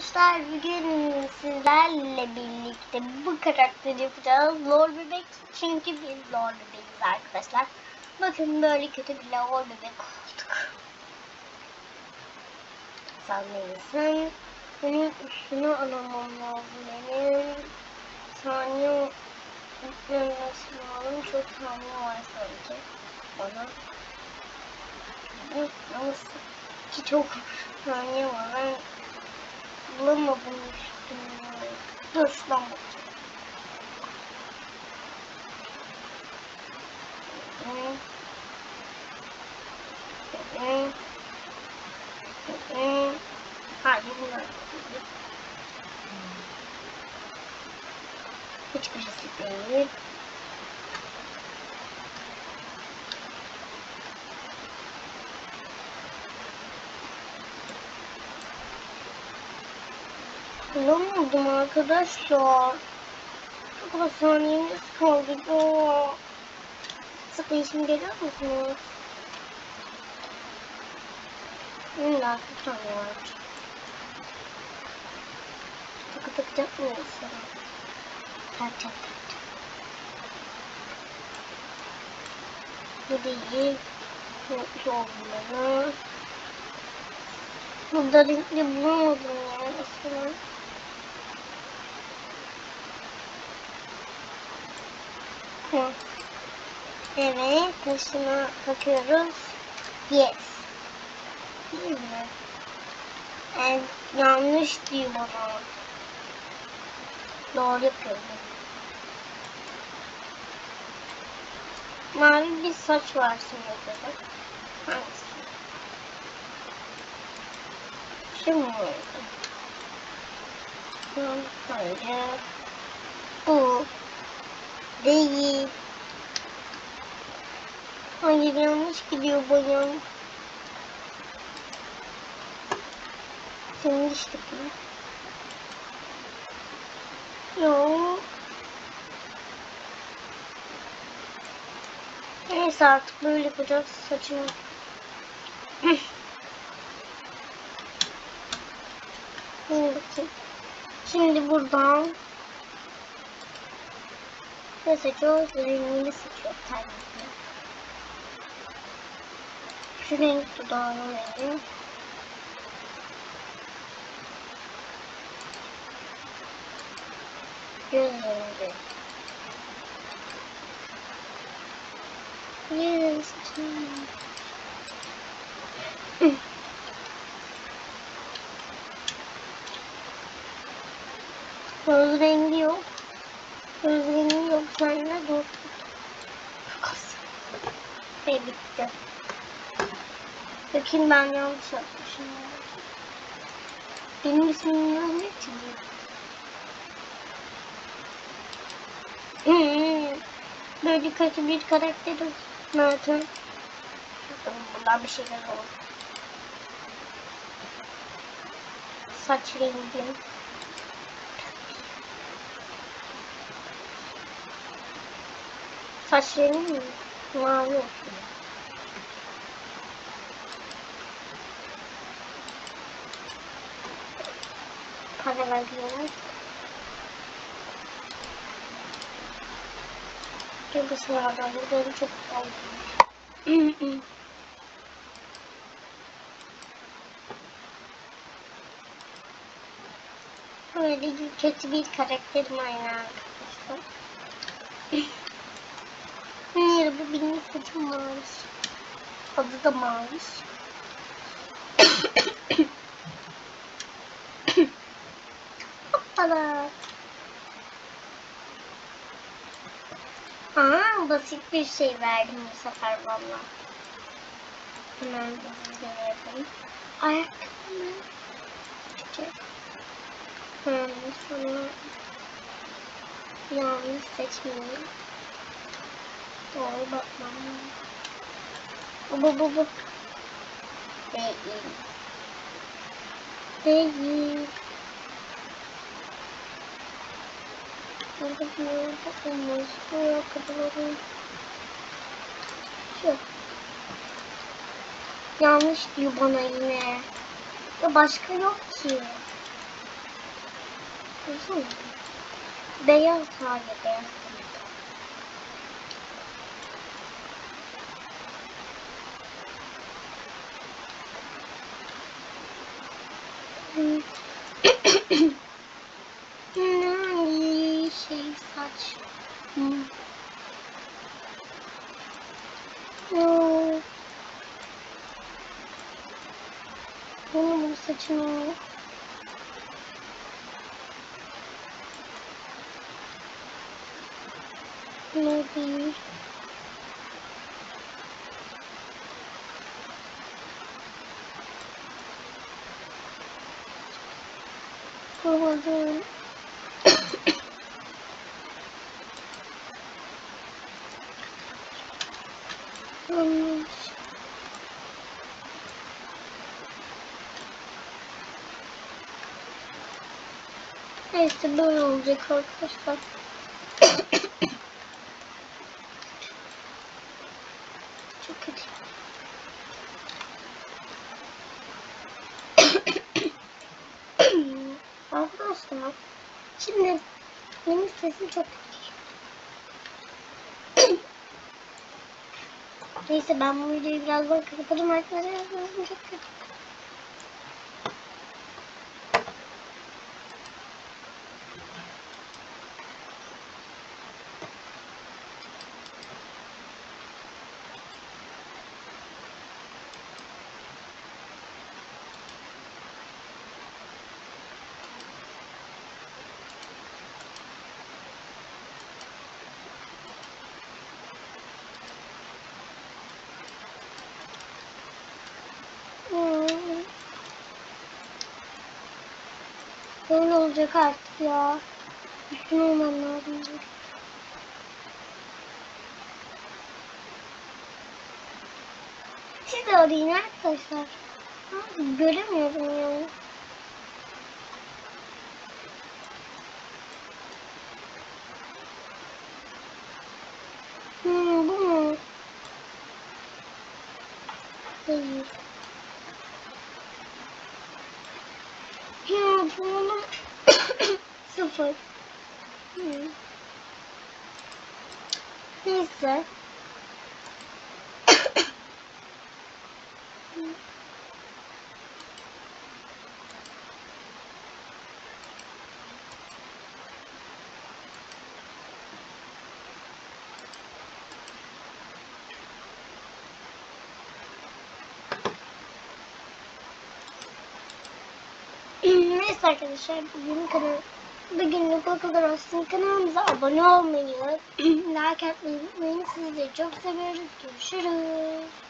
arkadaşlar bugün sizlerle birlikte bu karakteri yapacağız. Lor bebek çünkü biz lor bebeğiz arkadaşlar. Bakın böyle kötü bir lor bebek olduk. Sanmayın. Benim üstüne alamam lazım benim. Saniye yüklenmesi lazım. Çok saniye var sanki. Bana. Nasıl? Ki çok saniye var. Ben bulamadım üstüne. Dur şuradan. Hayır bunlar. Hiçbirisi değil. Bulamadım arkadaşlar. Çok kadar saniyemiz kaldı. Ya. Sıkışım geliyor musunuz? İlla bir tane var. Tıkı tıkı yapmıyoruz. Tak tak tak. Bu değil. Mutlu oldum. Burada renkli bulamadım ya eskiden. Hı. Evet, başına bakıyoruz. Yes. Değil mi? Yani yanlış diyor bana. Doğru yapıyorum. Mavi bir saç var şimdi. Hangisi? Şu mu? Hayır. Değil. Hayır yanlış gidiyor boyam. Senin işte bu. Yok. Neyse artık böyle yapacağız saçımı. Şimdi buradan ne seçiyoruz? Rengini seçiyoruz tabii ki. Şu renk dudağını verelim. Göz rengi. Yes. Göz rengi yok. Göz rengi ne dur. Ve bitti. Bakayım ben yanlış yapmışım. Benim ismim ne ki? Hmm. Böyle kötü bir karakterim zaten. Bundan bir şeyler olur. Saç rengim. Saç rengim? Mavi olsun. Paralar giyiyorlar. Çünkü sınavdan böyle çok oldu. Böyle kötü bir karakterim aynı arkadaşlar. Hayır bu benim saçım mavi. Adı da mavi. Hoppala. Aa basit bir şey verdim bu sefer valla. Hemen yapayım. Ayakkabı. Hmm, sonra yanlış seçmeyeyim. Doğru bakmam. Bu bu bu bu. Değil. Değil. Burada bir yerde olmaz. Bu ayakkabıları. Şu. Yanlış diyor bana yine. Ya başka yok ki. Uzun. Beyaz hayır beyaz değil. Hmm. Hmm, şey saç. Hmm. Hmm. Benim bu saçımı maybe Burada Neyse böyle olacak arkadaşlar. Çok kötü. Arkadaşlar şimdi benim sesim çok kötü. Neyse ben bu videoyu birazdan kapatalım arkadaşlar. Çok kötü. Hmm. Böyle olacak artık ya. Üstüne olmam lazım. Siz de arayın arkadaşlar. Göremiyorum yani. Hmm, bu mu? Hayır. Ya puanım sıfır. Hmm. Neyse. Neyse arkadaşlar bugün kanal bugünlük bu kadar olsun. Kanalımıza abone olmayı, like atmayı unutmayın. Sizleri çok seviyoruz. Görüşürüz.